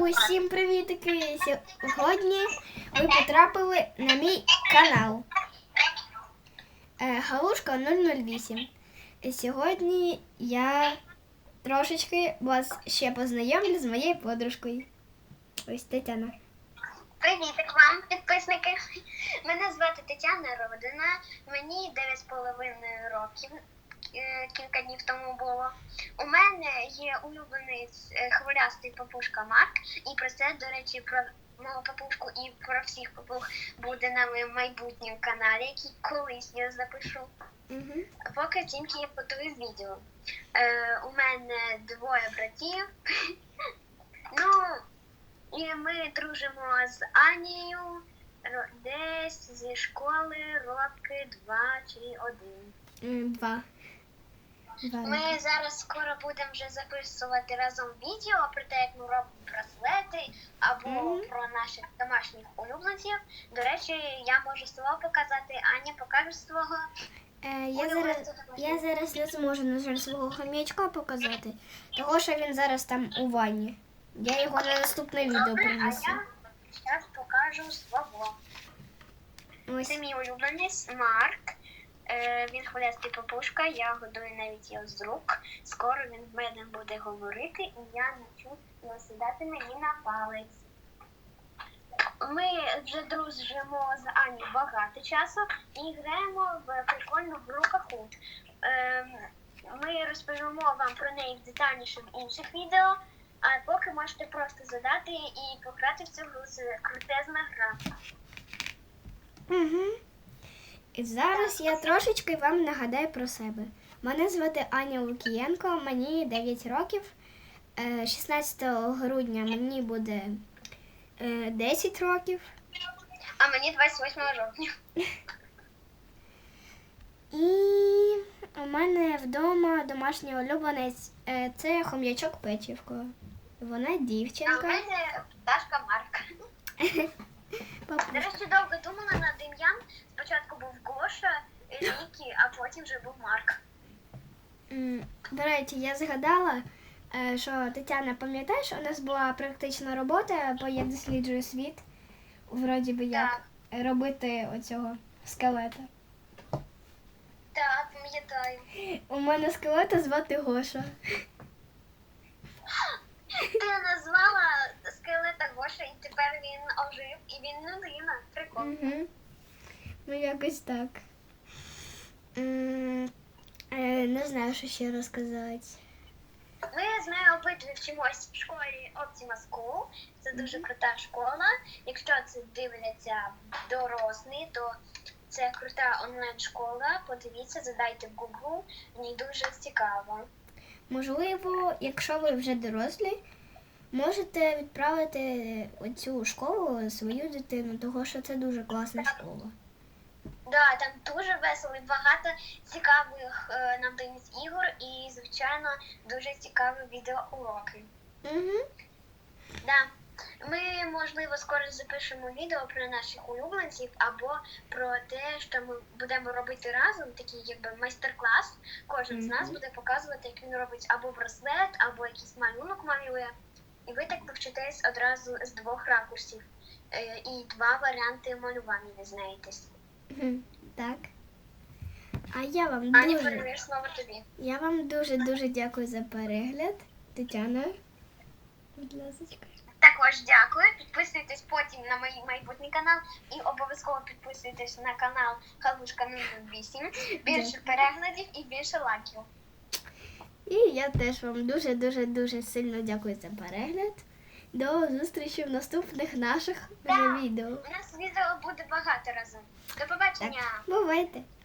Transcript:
Усім привітики! Сьогодні ви потрапили на мій канал Е, Галушка 008. І Сьогодні я трошечки вас ще познайомлю з моєю подружкою. Ось Тетяна. Привітик вам, підписники. Мене звати Тетяна Родина. Мені 9,5 років. Е, Кілька днів тому було. У мене є улюблений е, хвилястий папушка Марк. І про це, до речі, про мого папушку і про всіх папуг буде на моєму майбутньому каналі, який колись я запишу. Угу. Поки тільки я готую відео. Е, у мене двоє братів. ну, і ми дружимо з Анією десь зі школи роки два чи один. Два. Ми зараз скоро будемо вже записувати разом відео про те, як ми робимо браслети або Мгм. про наших домашніх улюбленців. До речі, я можу свого показати, Аня покаже свого. Е, я, зараз, я зараз не зможу, на жаль, свого хомячка показати, того що він зараз там у ванні. Я його на наступне відео Добре, а я зараз покажу свого. Ось. Це мій улюбленець Марк. Е, він хвилястий папушка, я годую навіть його з рук. Скоро він в мене буде говорити, і я навчу його сідати мені на палець. Ми вже дружимо з Ані багато часу і граємо в прикольну гру Kahoot. Ем, Ми розповімо вам про неї детальніше в інших відео, а поки можете просто задати і пограти в цю гру. Це крутезна гра. Угу. І зараз я трошечки вам нагадаю про себе. Мене звати Аня Лукієнко, мені 9 років. Е, 16 грудня мені буде е, 10 років. А мені 28 жовтня. І у мене вдома домашній улюбленець е, це хом'ячок Печівко. Вона А у дівчинка. мене пташка Марк. Папу- До речі, довго думала над ім'ям. Спочатку був Гоша, Лікі, а потім вже був Марк. М, До речі, я згадала, е, що Тетяна, пам'ятаєш, у нас була практична робота, бо я досліджую світ. Вроді би як робити оцього скелета. Так, пам'ятаю. У мене скелета звати Гоша. Ти назвала скелета Гоша, і тепер він ожив, і він людина. Прикольно. Угу. Ну, якось так. М, е, Не знаю, що ще розказати. Ми з нею обидві вчимось в школі Optima School. Це дуже крута школа. Якщо це дивляться дорослі, то це крута онлайн-школа. Подивіться, задайте в Google. В ній дуже цікаво. Можливо, якщо ви вже дорослі, можете відправити оцю школу свою дитину, тому що це дуже класна школа. Да, там дуже весело і багато цікавих е, нам дають ігор і, звичайно, дуже цікаві відеоуроки. Угу. Да. Ми, можливо, скоро запишемо відео про наших улюбленців або про те, що ми будемо робити разом, такий якби майстер-клас. Кожен з нас буде показувати, як він робить або браслет, або якийсь малюнок малює. І ви так навчитесь одразу з двох ракурсів. Е, І два варіанти малювання дізнаєтесь. Так. А я вам Аня, дуже, передаєш слово тобі. я вам дуже дуже дякую за перегляд. Тетяна. Будь ласка. Також дякую. Підписуйтесь потім на мій майбутній канал і обов'язково підписуйтесь на канал Халушка 08. Більше Дякую. переглядів і більше лайків. І я теж вам дуже дуже дуже сильно дякую за перегляд. До зустрічі в наступних наших вже відео. У нас відео буде багато разом. До побачення! Бувайте!